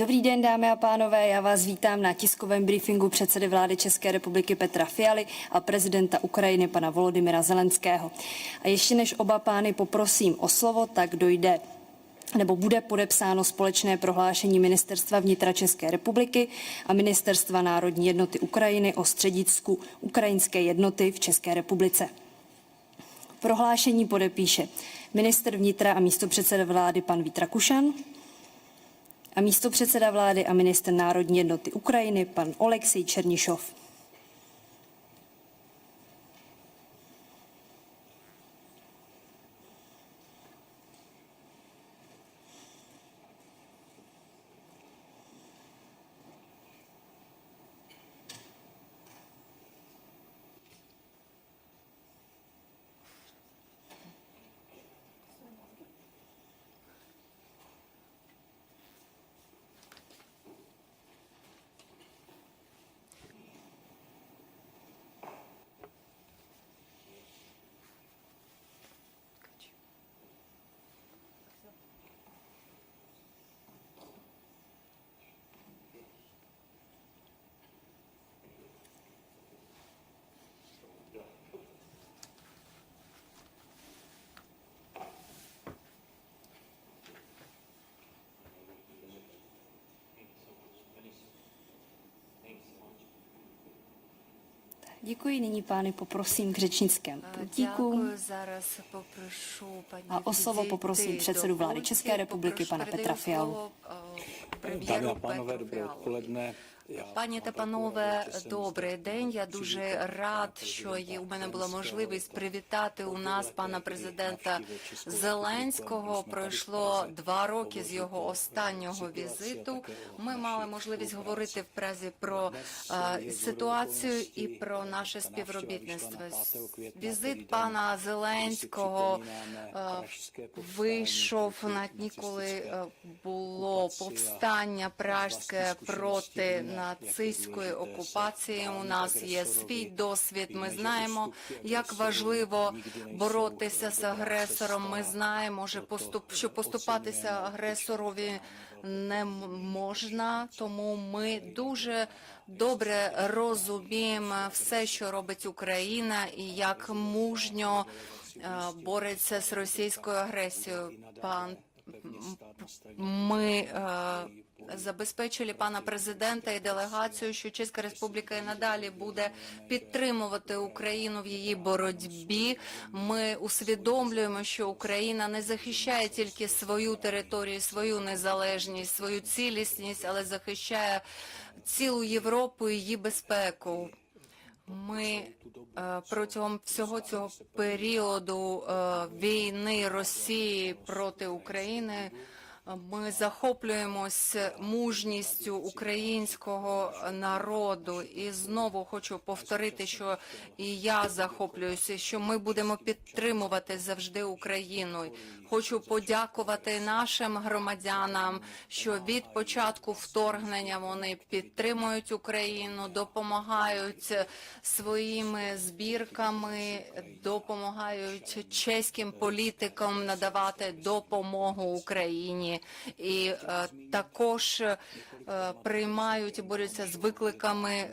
Dobrý den, dámy a pánové, já vás vítám na tiskovém briefingu předsedy vlády České republiky Petra Fialy a prezidenta Ukrajiny pana Volodymyra Zelenského. A ještě než oba pány poprosím o slovo, tak dojde nebo bude podepsáno společné prohlášení Ministerstva vnitra České republiky a Ministerstva národní jednoty Ukrajiny o středisku ukrajinské jednoty v České republice. Prohlášení podepíše minister vnitra a místopředseda vlády pan Vít Rakušan a místopředseda vlády a minister národní jednoty Ukrajiny pan Oleksij Černišov. Děkuji nyní pány, poprosím k řečnickém potíku. A o slovo poprosím předsedu vlády České republiky, pana Petra Fialu. Dámy a pánové, dobré odpoledne. Пані та панове, добрий день. Я дуже рад, що у мене була можливість привітати у нас пана президента Зеленського. Пройшло два роки з його останнього візиту. Ми мали можливість говорити в Празі про е, ситуацію і про наше співробітництво. Візит пана Зеленського е, вийшов на дні, коли е, було повстання пражське проти нацистської окупації. У нас є свій досвід. Ми знаємо, як важливо боротися з агресором. Ми знаємо, що що поступатися агресорові не можна, тому ми дуже добре розуміємо все, що робить Україна, і як мужньо е, бореться з російською агресією. Пан ми е, забезпечили пана президента і делегацію, що Чеська Республіка і надалі буде підтримувати Україну в її боротьбі. Ми усвідомлюємо, що Україна не захищає тільки свою територію, свою незалежність, свою цілісність, але захищає цілу Європу і її безпеку. Ми е, протягом всього цього періоду е, війни Росії проти України ми захоплюємось мужністю українського народу. І знову хочу повторити, що і я захоплююся, що ми будемо підтримувати завжди Україну. Хочу подякувати нашим громадянам, що від початку вторгнення вони підтримують Україну, допомагають своїми збірками, допомагають чеським політикам надавати допомогу Україні, і е, також е, приймають і борються з викликами е,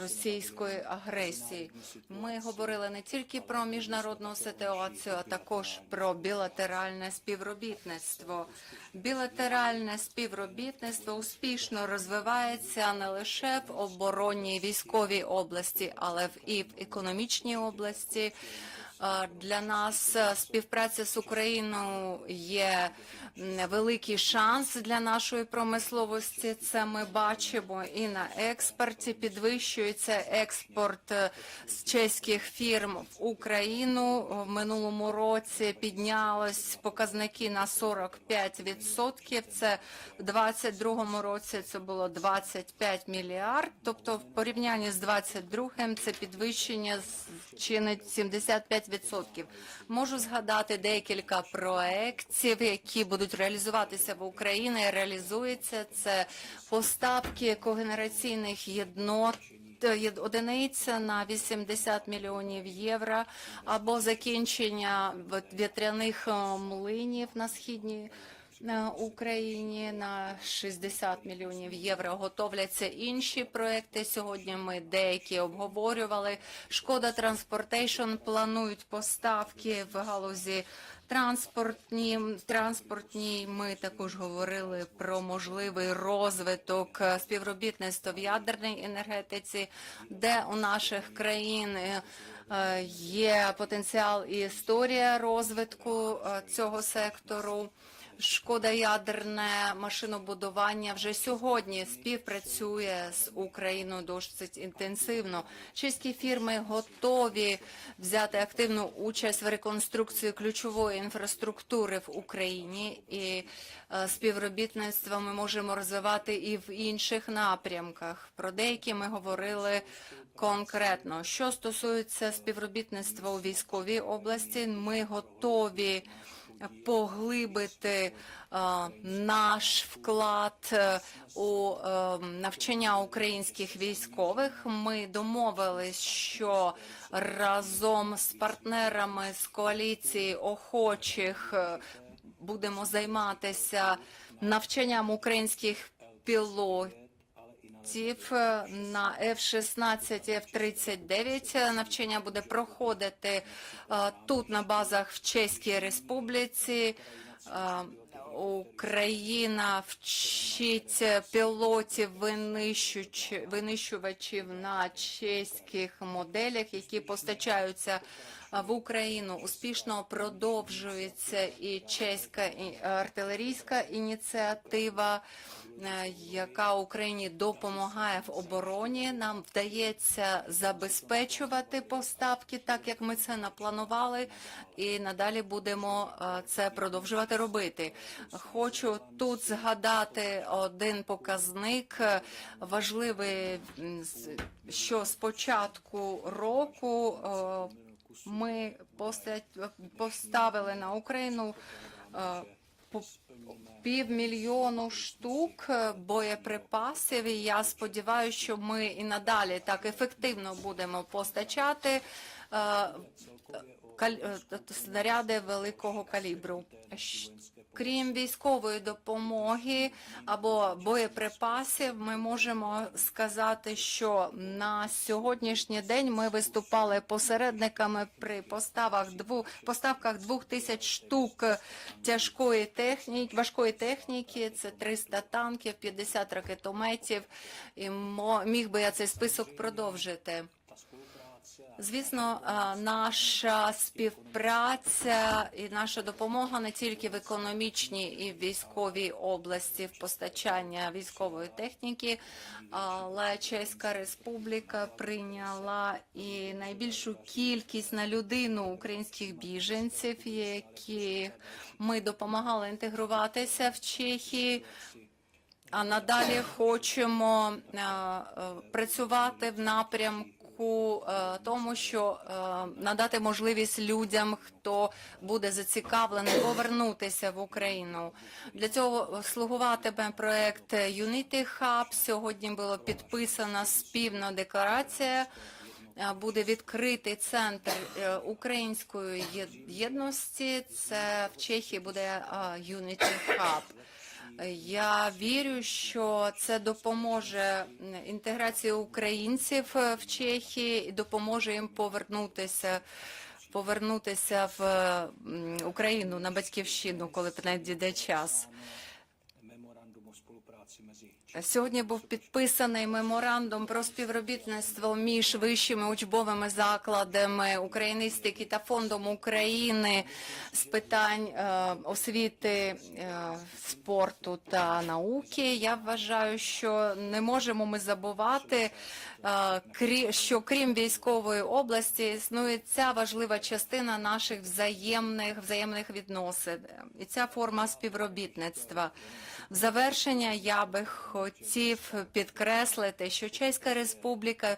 російської агресії. Ми говорили не тільки про міжнародну ситуацію, а також про білатеральне співробітництво. Білатеральне співробітництво успішно розвивається не лише в оборонній військовій області, але і в економічній області. Для нас співпраця з Україною є великий шанс для нашої промисловості. Це ми бачимо і на експорті. Підвищується експорт е, з чеських фірм в Україну. В минулому році піднялось показники на 45%. Це в 22 році це було 25 мільярд. Тобто, в порівнянні з 22-м це підвищення чинить 75%. Можу згадати декілька проєктів, які будуть реалізуватися в Україні. Реалізується це поставки когенераційних єднот е, одиниць на 80 мільйонів євро або закінчення вітряних е, млинів на східній на Україні на 60 мільйонів євро. Готовляться інші проекти. Сьогодні ми деякі обговорювали. Шкода Транспортейшн планують поставки в галузі транспортні. Транспортні ми також говорили про можливий розвиток е, співробітництва в ядерній енергетиці, де у наших країн. е, е, Є потенціал і історія розвитку цього сектору. Шкода ядерне машинобудування вже сьогодні співпрацює з Україною досить інтенсивно. Чеські фірми готові взяти активну участь в реконструкції ключової інфраструктури в Україні, і е, співробітництво ми можемо розвивати і в інших напрямках. Про деякі ми говорили конкретно. Що стосується співробітництва у військовій області, ми готові поглибити е, наш вклад е, у е, навчання українських військових. Ми домовились, що разом з партнерами з коаліції охочих будемо займатися навчанням українських пілотів літаків е, на F-16 і F-39 навчання буде проходити е, тут на базах в Чеській Республіці. Е, Україна вчить пілотів винищувачів на чеських моделях, які постачаються в Україну. Успішно продовжується і чеська артилерійська ініціатива, яка Україні допомагає в обороні. Нам вдається забезпечувати поставки, так як ми це напланували, і надалі будемо е, це продовжувати робити. Хочу тут згадати один показник е, важливий, що з початку року е, ми поста- поставили на Україну е, півмільйону штук е, боєприпасів. І я сподіваюся, що ми і надалі так ефективно будемо постачати е, е, снаряди великого калібру. Крім військової допомоги або боєприпасів, ми можемо сказати, що на сьогоднішній день ми виступали посередниками при поставах дву поставках двох тисяч штук тяжкої техніки, важкої техніки. Це 300 танків, 50 ракетометів. І міг би я цей список продовжити. Звісно, е, наша співпраця і наша допомога не тільки в економічній і військовій області в постачання військової техніки, але Чеська Республіка прийняла і найбільшу кількість на людину українських біженців, яких ми допомагали інтегруватися в Чехії. А надалі хочемо е, е, працювати в напрямку е, тому, що е, надати можливість людям, хто буде зацікавлений повернутися в Україну. Для цього слугуватиме проект Unity Hub. Сьогодні було підписана спільна декларація. Е, Буде відкритий центр української єдності. Це в Чехії буде Unity Hub. Я вірю, що це допоможе інтеграції українців е, в Чехії і допоможе їм повернутися. Повернутися в Україну на батьківщину, коли надійде час. Сьогодні був підписаний меморандум про співробітництво між вищими учбовими закладами україністики та фондом України з питань е, освіти, е, спорту та науки. Я вважаю, що не можемо ми забувати, е, крі- що крім військової області існує ця важлива частина наших взаємних взаємних відносин і ця форма співробітництва. В завершення я би хотів підкреслити, що Чеська Республіка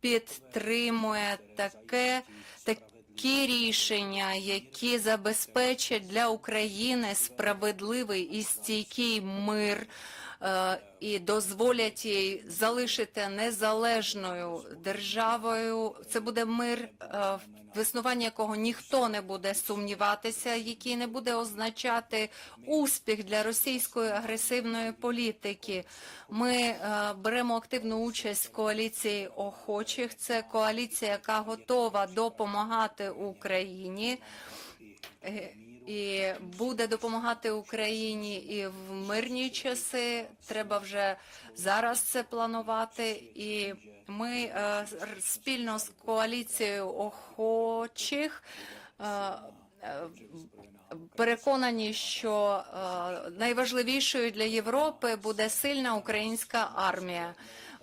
підтримує таке такі рішення, які забезпечать для України справедливий і стійкий мир і дозволять їй залишити незалежною державою. Це буде мир, е, в існуванні якого ніхто не буде сумніватися, який не буде означати успіх для російської агресивної політики. Ми е, беремо активну участь в коаліції охочих. Це коаліція, яка готова допомагати Україні. І буде допомагати Україні і в мирні часи. Треба вже зараз це планувати. І ми е, спільно з коаліцією охочих е, е, переконані, що е, найважливішою для Європи буде сильна українська армія.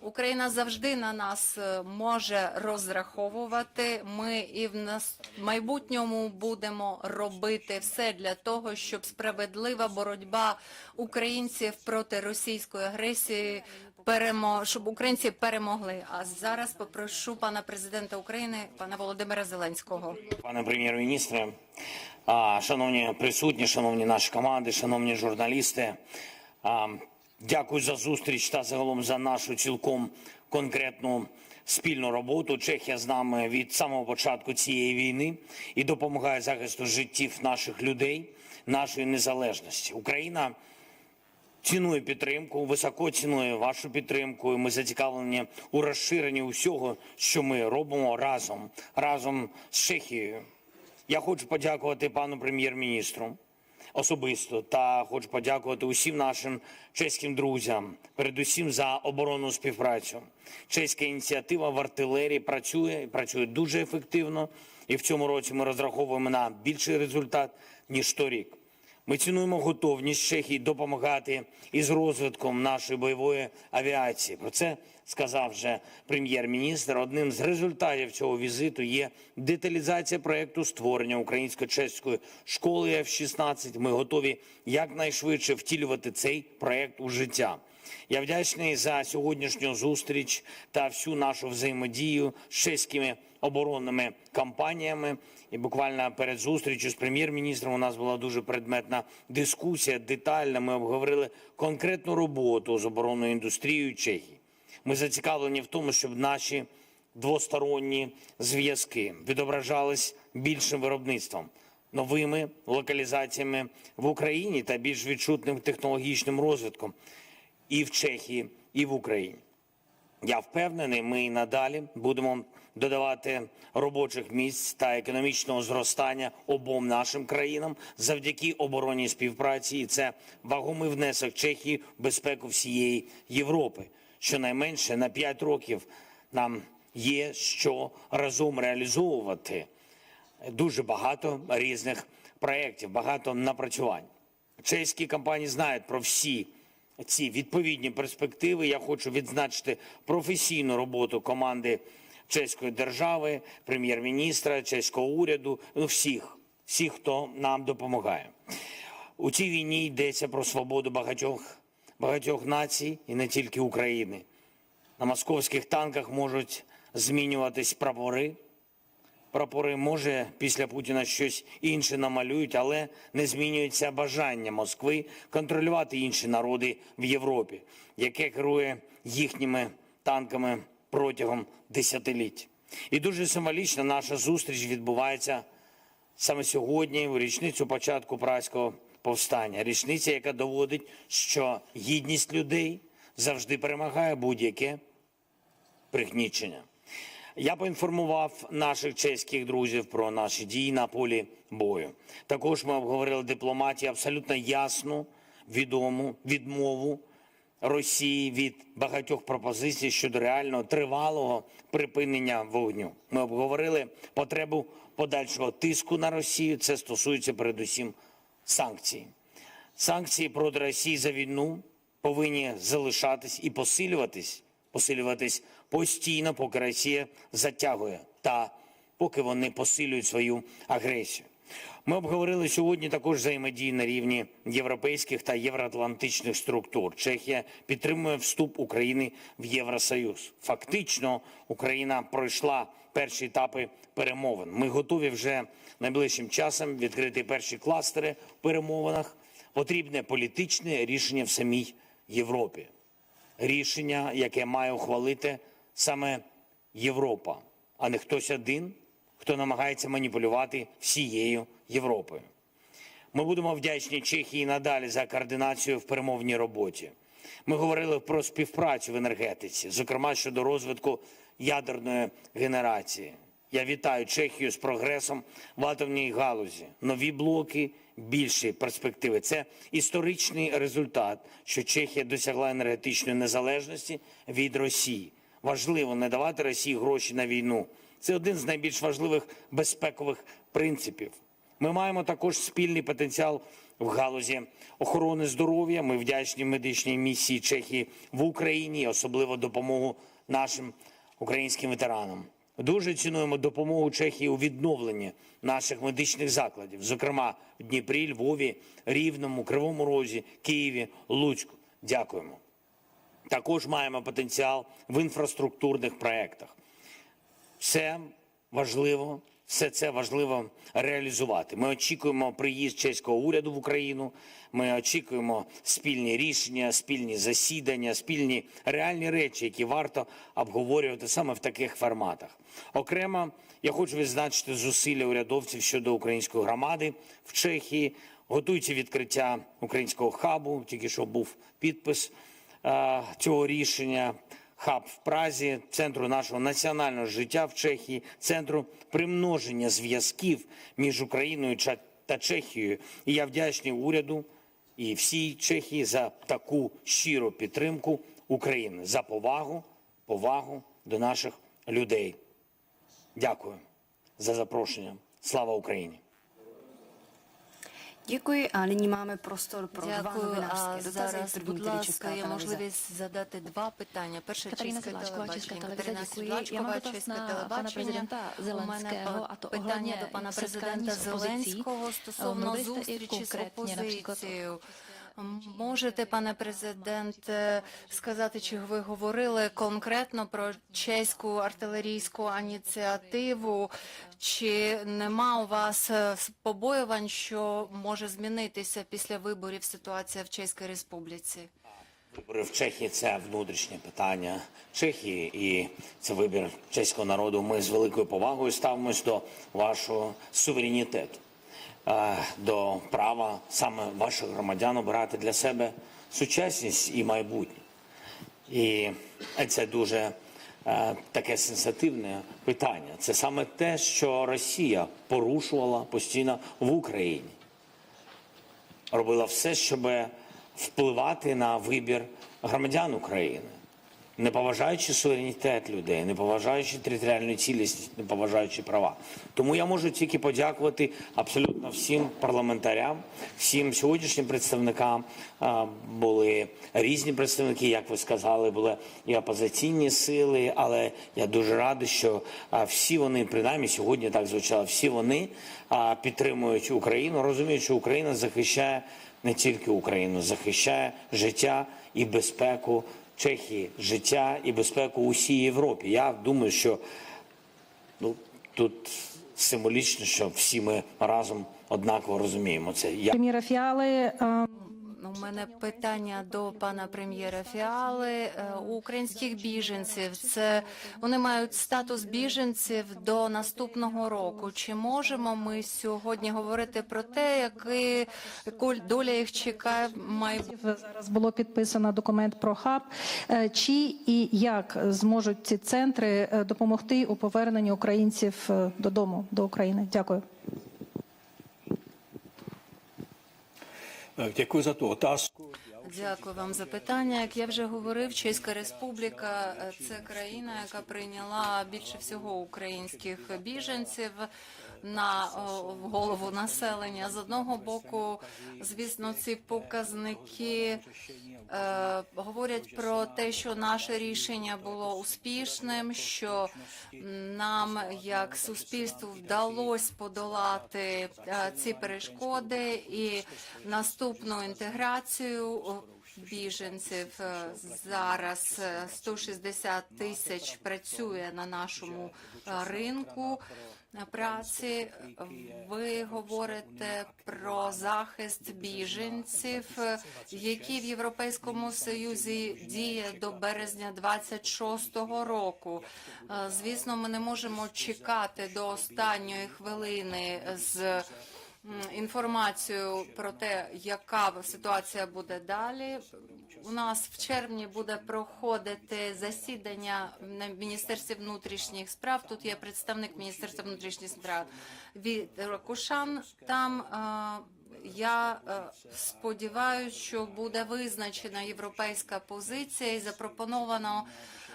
Україна завжди на нас е, може розраховувати. Ми і в нас майбутньому будемо робити все для того, щоб справедлива боротьба українців проти російської агресії перемо, щоб українці перемогли. А зараз попрошу пана президента України, пана Володимира Зеленського. Пане прем'єр-міністре, шановні присутні, шановні наші команди, шановні журналісти, дякую за зустріч та загалом за нашу цілком конкретну спільну роботу. Чехія з нами від самого початку цієї війни і допомагає захисту життів наших людей, нашої незалежності. Україна цінує підтримку, високо цінує вашу підтримку. і Ми зацікавлені у розширенні усього, що ми робимо разом, разом з Чехією. Я хочу подякувати пану прем'єр-міністру особисто та хочу подякувати усім нашим чеським друзям, передусім за оборонну співпрацю. Чеська ініціатива в артилерії працює і працює дуже ефективно. І в цьому році ми розраховуємо на більший результат ніж торік. Ми цінуємо готовність Чехії допомагати із розвитком нашої бойової авіації. Про це сказав вже прем'єр-міністр. Одним з результатів цього візиту є деталізація проекту створення українсько-чеської школи F-16. Ми готові якнайшвидше втілювати цей проект у життя. Я вдячний за сьогоднішню зустріч та всю нашу взаємодію з чеськими оборонними компаніями. І буквально перед зустрічю з прем'єр-міністром у нас була дуже предметна дискусія, детальна. Ми обговорили конкретну роботу з оборонною індустрією Чехії. Ми зацікавлені в тому, щоб наші двосторонні зв'язки відображались більшим виробництвом, новими локалізаціями в Україні та більш відчутним технологічним розвитком і в Чехії, і в Україні. Я впевнений, ми і надалі будемо додавати робочих місць та економічного зростання обом нашим країнам завдяки оборонній співпраці. І це вагомий внесок Чехії в безпеку всієї Європи. Щонайменше на 5 років нам є що разом реалізовувати дуже багато різних проєктів, багато напрацювань. Чеські компанії знають про всі ці відповідні перспективи. Я хочу відзначити професійну роботу команди чеської держави, прем'єр-міністра, чеського уряду, ну всіх, всіх, хто нам допомагає. У цій війні йдеться про свободу багатьох, багатьох націй і не тільки України. На московських танках можуть змінюватись прапори. Прапори може після Путіна щось інше намалюють, але не змінюється бажання Москви контролювати інші народи в Європі, яке керує їхніми танками протягом десятиліть. І дуже символічно наша зустріч відбувається саме сьогодні, у річницю початку празького повстання. Річниця, яка доводить, що гідність людей завжди перемагає будь-яке пригнічення. Я поінформував наших чеських друзів про наші дії на полі бою. Також ми обговорили дипломатію абсолютно ясну, відому відмову Росії від багатьох пропозицій щодо реального тривалого припинення вогню. Ми обговорили потребу подальшого тиску на Росію. Це стосується передусім санкцій. Санкції проти Росії за війну повинні залишатись і посилюватись, посилюватись постійно, поки Росія затягує та поки вони посилюють свою агресію. Ми обговорили сьогодні також взаємодії на рівні європейських та євроатлантичних структур. Чехія підтримує вступ України в Євросоюз. Фактично, Україна пройшла перші етапи перемовин. Ми готові вже найближчим часом відкрити перші кластери в перемовинах. Потрібне політичне рішення в самій Європі. Рішення, яке має ухвалити саме Європа, а не хтось один, хто намагається маніпулювати всією Європою. Ми будемо вдячні Чехії надалі за координацію в перемовній роботі. Ми говорили про співпрацю в енергетиці, зокрема щодо розвитку ядерної генерації. Я вітаю Чехію з прогресом в атомній галузі. Нові блоки, більші перспективи. Це історичний результат, що Чехія досягла енергетичної незалежності від Росії. Важливо не давати Росії гроші на війну. Це один з найбільш важливих безпекових принципів. Ми маємо також спільний потенціал в галузі охорони здоров'я. Ми вдячні медичній місії Чехії в Україні, особливо допомогу нашим українським ветеранам. Дуже цінуємо допомогу Чехії у відновленні наших медичних закладів, зокрема в Дніпрі, Львові, Рівному, Кривому Розі, Києві, Луцьку. Дякуємо. Також маємо потенціал в інфраструктурних проєктах. Все важливо, все це важливо реалізувати. Ми очікуємо приїзд чеського уряду в Україну. Ми очікуємо спільні рішення, спільні засідання, спільні реальні речі, які варто обговорювати саме в таких форматах. Окремо, я хочу відзначити зусилля урядовців щодо української громади в Чехії. Готується відкриття українського хабу. Тільки що був підпис е, цього рішення хаб в Празі, центру нашого національного життя в Чехії, центру примноження зв'язків між Україною та Чехією. І я вдячний уряду і всій Чехії за таку щиру підтримку України, за повагу, повагу до наших людей. Дякую за запрошення. Слава Україні! Děkuji a nyní máme prostor pro dva Дякую. А dotazy. зараз, První будь ласка, є можливість задати два питання. Перше Катерина чеське телебачення. Катерина na pana телебачення. prezidenta У мене Зеленського, а то питання до пана президента. Зеленського стосовно зустрічі з опозицією. Можете, пане президенте, сказати, чи ви говорили конкретно про чеську артилерійську ініціативу? Чи нема у вас е, побоювань, що може змінитися після виборів ситуація в Чеській Республіці? Вибори в Чехії це внутрішнє питання Чехії, і це вибір чеського народу. Ми з великою повагою ставимось до вашого суверенітету, до права саме ваших громадян обирати для себе сучасність і майбутнє. І це дуже е, таке сенситивне питання. Це саме те, що Росія порушувала постійно в Україні робила все, щоб впливати на вибір громадян України, не поважаючи суверенітет людей, не поважаючи територіальну цілісність, не поважаючи права. Тому я можу тільки подякувати абсолютно всім парламентарям, всім сьогоднішнім представникам. Були різні представники, як ви сказали, були і опозиційні сили, але я дуже радий, що всі вони, принаймні сьогодні так звучало, всі вони підтримують Україну, розуміють, що Україна захищає не тільки Україну, захищає життя і безпеку Чехії, життя і безпеку усій Європі. Я думаю, що ну тут символічно, що всі ми разом однаково розуміємо це. Я Фіали е, У мене питання до пана прем'єра Фіали. Е, У українських біженців це вони мають статус біженців до наступного року. Чи можемо ми сьогодні говорити про те, який доля їх чекає в майбутньому? зараз було підписано документ про хаб. Е, Чи і як зможуть ці центри е, допомогти у поверненні українців додому до України? Дякую. Eh, за ту tu. Дякую вам за питання. Як я вже говорив, Чеська Республіка е, це країна, яка прийняла більше всього українських біженців на голову населення. З одного боку, звісно, ці показники е, говорять про те, що наше рішення було успішним, що нам, як суспільству, вдалося подолати е, ці перешкоди і наступну інтеграцію біженців е, зараз е, 160 тисяч працює на нашому е, ринку. Праці ви говорите про захист біженців, які в Європейському Союзі діє до березня 26-го року. Е, Звісно, ми не можемо чекати до останньої хвилини з м, інформацією про те, яка ситуація буде далі. У нас в червні буде проходити засідання на Міністерстві внутрішніх справ. Тут є представник Міністерства внутрішніх справ від Рокушан. Там е, я е, сподіваюся, що буде визначена європейська позиція і запропоновано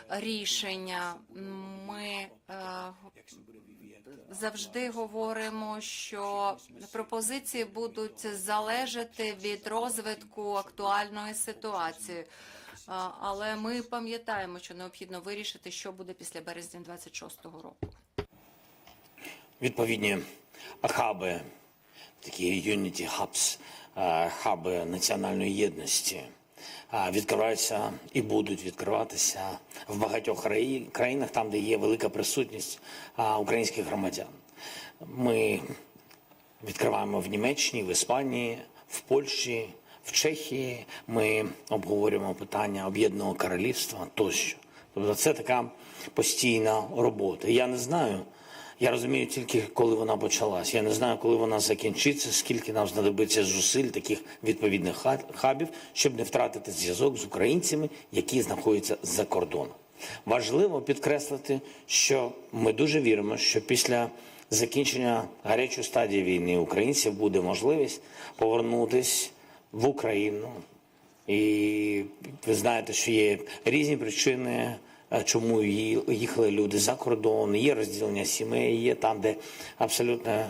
рішення. Ми е, завжди говоримо, що пропозиції будуть залежати від розвитку актуальної ситуації. Але ми пам'ятаємо, що необхідно вирішити, що буде після березня 26-го року. відповідні хаби, такі hubs, е, хаби національної єдності відкриваються і будуть відкриватися в багатьох країнах, там, де є велика присутність українських громадян. Ми відкриваємо в Німеччині, в Іспанії, в Польщі, в Чехії. Ми обговорюємо питання об'єднаного королівства тощо. Тобто це така постійна робота. Я не знаю. Я розумію тільки, коли вона почалась. Я не знаю, коли вона закінчиться, скільки нам знадобиться зусиль таких відповідних хабів, щоб не втратити зв'язок з українцями, які знаходяться за кордоном. Важливо підкреслити, що ми дуже віримо, що після закінчення гарячої стадії війни українців буде можливість повернутись в Україну. І ви знаєте, що є різні причини, чому ї- їхали люди за кордон, є розділення сімей, є там, де абсолютно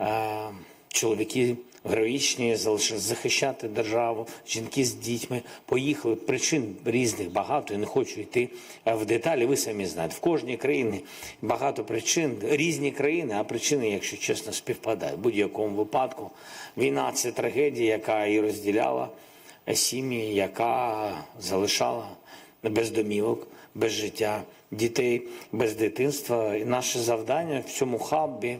е, чоловіки героїчні захищати державу, жінки з дітьми поїхали. Причин різних багато. Я не хочу йти е, в деталі. Ви самі знаєте, в кожній країні багато причин, різні країни, а причини, якщо чесно, співпадають. В будь-якому випадку війна це трагедія, яка і розділяла сім'ї, яка залишала без домівок, без життя дітей, без дитинства. І наше завдання в цьому хабі,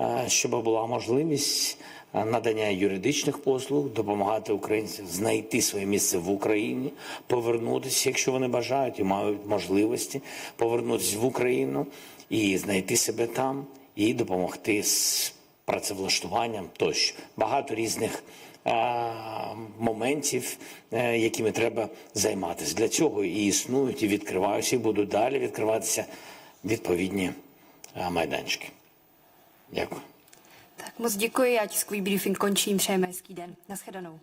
е, щоб була можливість е, надання юридичних послуг, допомагати українцям знайти своє місце в Україні, повернутися, якщо вони бажають і мають можливості, повернутися в Україну і знайти себе там, і допомогти з працевлаштуванням тощо. Багато різних моментів, е, якими треба займатися. Для цього і існують, і відкриваються, і будуть далі відкриватися відповідні майданчики. Дякую. Tak moc děkuji, já tiskový briefing končím, přejeme hezký den. Naschledanou.